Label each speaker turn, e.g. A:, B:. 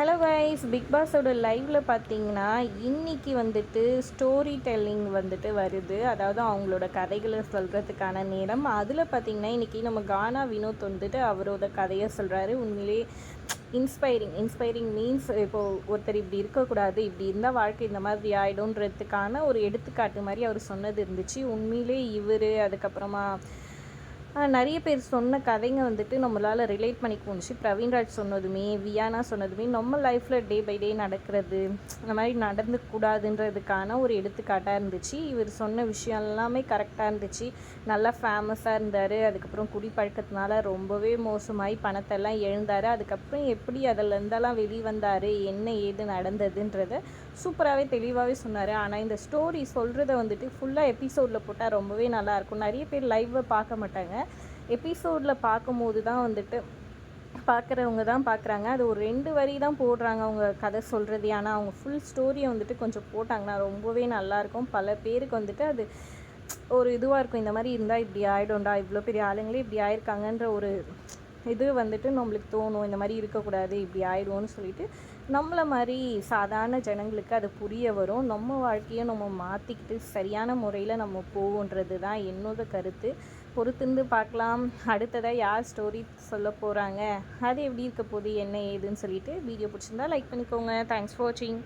A: Hello wise big பாஸோட லைவ்ல பார்த்தீங்கன்னா இன்றைக்கி வந்துட்டு ஸ்டோரி டெல்லிங் வந்துட்டு வருது. அதாவது அவங்களோட கதைகளை சொல்கிறதுக்கான நேரம். அதில் பார்த்தீங்கன்னா இன்றைக்கி நம்ம கானா வினோத் வந்துட்டு அவரோட கதையை சொல்கிறாரு உண்மையிலே இன்ஸ்பைரிங் இன்ஸ்பைரிங் மீன்ஸ் இப்போது ஒருத்தர் இப்படி இருக்கக்கூடாது இப்படி இருந்தால் வாழ்க்கை இந்த மாதிரி ஆகிடும்ன்றதுக்கான ஒரு எடுத்துக்காட்டு மாதிரி அவர் சொன்னது இருந்துச்சு. உண்மையிலே இவர் அதுக்கப்புறமா நிறைய பேர் சொன்ன கதைங்க வந்துட்டு நம்மளால் ரிலேட் பண்ணிக்க முடிஞ்சு பிரவீன்ராஜ் சொன்னதுமே வியானா சொன்னதுமே நம்ம லைஃப்பில் டே பை டே நடக்கிறது இந்த மாதிரி நடந்துக்கூடாதுன்றதுக்கான ஒரு எடுத்துக்காட்டாக இருந்துச்சு. இவர் சொன்ன விஷயம் எல்லாமே கரெக்டாக இருந்துச்சு. நல்லா ஃபேமஸாக இருந்தார். அதுக்கப்புறம் குடிப்பழக்கத்தினால ரொம்பவே மோசமாகி பணத்தெல்லாம் எழுந்தார் அதுக்கப்புறம் எப்படி அதிலேருந்தெல்லாம் வெளிவந்தார் வந்தார் என்ன ஏது நடந்ததுன்றத சூப்பராகவே தெளிவாகவே சொன்னார். ஆனால் இந்த ஸ்டோரி சொல்கிறத வந்துட்டு ஃபுல்லாக எபிசோடில் போட்டால் ரொம்பவே நல்லாயிருக்கும் நிறைய பேர் லைவை பார்க்க மாட்டாங்க. எபிசோடில் பார்க்கும்போது தான் வந்துட்டு பார்க்குறவங்க தான் பார்க்குறாங்க. அது ஒரு ரெண்டு வரி தான் போடுறாங்க அவங்க கதை சொல்கிறது ஆனால் அவங்க ஃபுல் ஸ்டோரியை வந்துட்டு கொஞ்சம் போட்டாங்கன்னா ரொம்பவே நல்லாயிருக்கும் பல பேருக்கு வந்துட்டு அது ஒரு இதுவாக இருக்கும். இந்த மாதிரி இருந்தால் இப்படி ஆகிடும்டா இவ்வளோ பெரிய ஆளுங்களே இப்படி ஆயிருக்காங்கன்ற ஒரு இது வந்துட்டு நம்மளுக்கு தோணும் இந்த மாதிரி இருக்கக்கூடாது இப்படி ஆயிடும்னு சொல்லிட்டு நம்மளை மாதிரி சாதாரண ஜனங்களுக்கு அது புரிய வரும். நம்ம வாழ்க்கையை நம்ம மாற்றிக்கிட்டு சரியான முறையில் நம்ம போகுன்றது தான் என்னோட கருத்து. பொறுத்திருந்து பார்க்கலாம். அடுத்ததாக யார் ஸ்டோரி சொல்ல போகிறாங்க அது எப்படி இருக்க போகுது? என்ன ஏதுன்னு சொல்லிட்டு வீடியோ பிடிச்சிருந்தா லைக் பண்ணிக்கோங்க. தேங்க்ஸ் ஃபார் வாட்சிங்